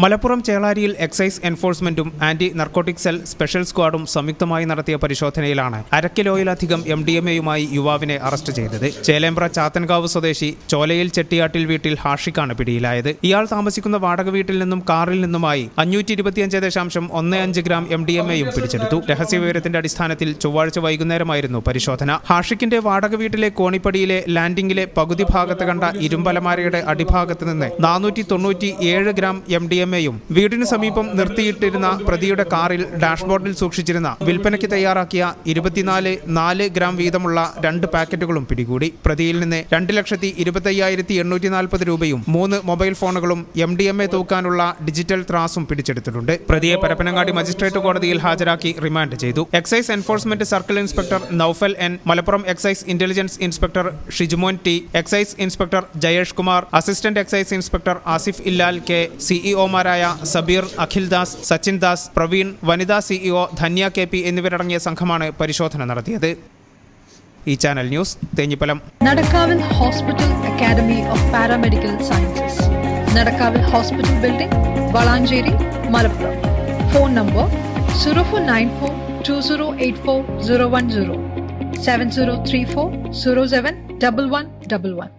മലപ്പുറം ചേളാരിയിൽ എക്സൈസ് എൻഫോഴ്സ്മെന്റും anti narcotic cell special സ്ക്വാഡും സംയുക്തമായി നടത്തിയ പരിശോധനയിലാണ് അരക്കിലോയിലധികം എം ഡി എം എയുമായി യുവാവിനെ അറസ്റ്റ് ചെയ്തത്. ചേലേമ്പ്ര ചാത്തൻകാവ് സ്വദേശി ചോലയിൽ ചെട്ടിയാട്ടിൽ വീട്ടിൽ ഹാഷിക്കാണ് പിടിയിലായത്. ഇയാൾ താമസിക്കുന്ന വാടക വീട്ടിൽ നിന്നും കാറിൽ നിന്നുമായി അഞ്ഞൂറ്റി ഇരുപത്തിയഞ്ച് ദശാംശം ഒന്ന് അഞ്ച് ഗ്രാം എം ഡി എം എയും പിടിച്ചെടുത്തു. രഹസ്യവിവരത്തിന്റെ അടിസ്ഥാനത്തിൽ ചൊവ്വാഴ്ച വൈകുന്നേരമായിരുന്നു പരിശോധന. ഹാഷിക്കിന്റെ വാടക വീട്ടിലെ കോണിപ്പടിയിലെ ലാൻഡിംഗിലെ പകുതി ഭാഗത്ത് കണ്ട ഇരുമ്പലമാരയുടെ അടിഭാഗത്ത് നിന്ന് നാനൂറ്റി തൊണ്ണൂറ്റി ഏഴ് ഗ്രാം എം ഡി എം വീടിന് സമീപം നിർത്തിയിട്ടിരുന്ന പ്രതിയുടെ കാറിൽ ഡാഷ്ബോർഡിൽ സൂക്ഷിച്ചിരുന്ന വിൽപ്പനയ്ക്ക് തയ്യാറാക്കിയ ഇരുപത്തിനാല് നാല് ഗ്രാം വീതമുള്ള രണ്ട് പാക്കറ്റുകളും പിടികൂടി. പ്രതിയിൽ നിന്ന് രണ്ട് ലക്ഷത്തി ഇരുപത്തയ്യായിരത്തി എണ്ണൂറ്റി നാൽപ്പത് രൂപയും മൂന്ന് മൊബൈൽ ഫോണുകളും എം ഡി എം എ തൂക്കാനുള്ള ഡിജിറ്റൽ ത്രാസും പിടിച്ചെടുത്തിട്ടുണ്ട്. പ്രതിയെ പരപ്പനങ്ങാടി മജിസ്ട്രേറ്റ് കോടതിയിൽ ഹാജരാക്കി റിമാൻഡ് ചെയ്തു. Excise enforcement circle inspector Noufal N Malappuram excise intelligence inspector Shijumon T excise inspector Jayesh Kumar assistant excise inspector Asif ഇല്ലാൽ K സിഇഒമാരായ സബീർ അഖിൽദാസ് സച്ചിൻ ദാസ് പ്രവീൺ വനിതാ സിഇഒ ധന്യ കെ പി എന്നിവരടങ്ങിയ സംഘമാണ് പരിശോധന നടത്തിയത്. ഈ channel news Thenhipalam. നടക്കാവിൽ hospital academy of paramedical sciences. നടക്കാവിൽ hospital building Valanchery Malappuram. Phone number zero four nine four two zero eight four zero one zero. Seven zero three four zero seven double one double one.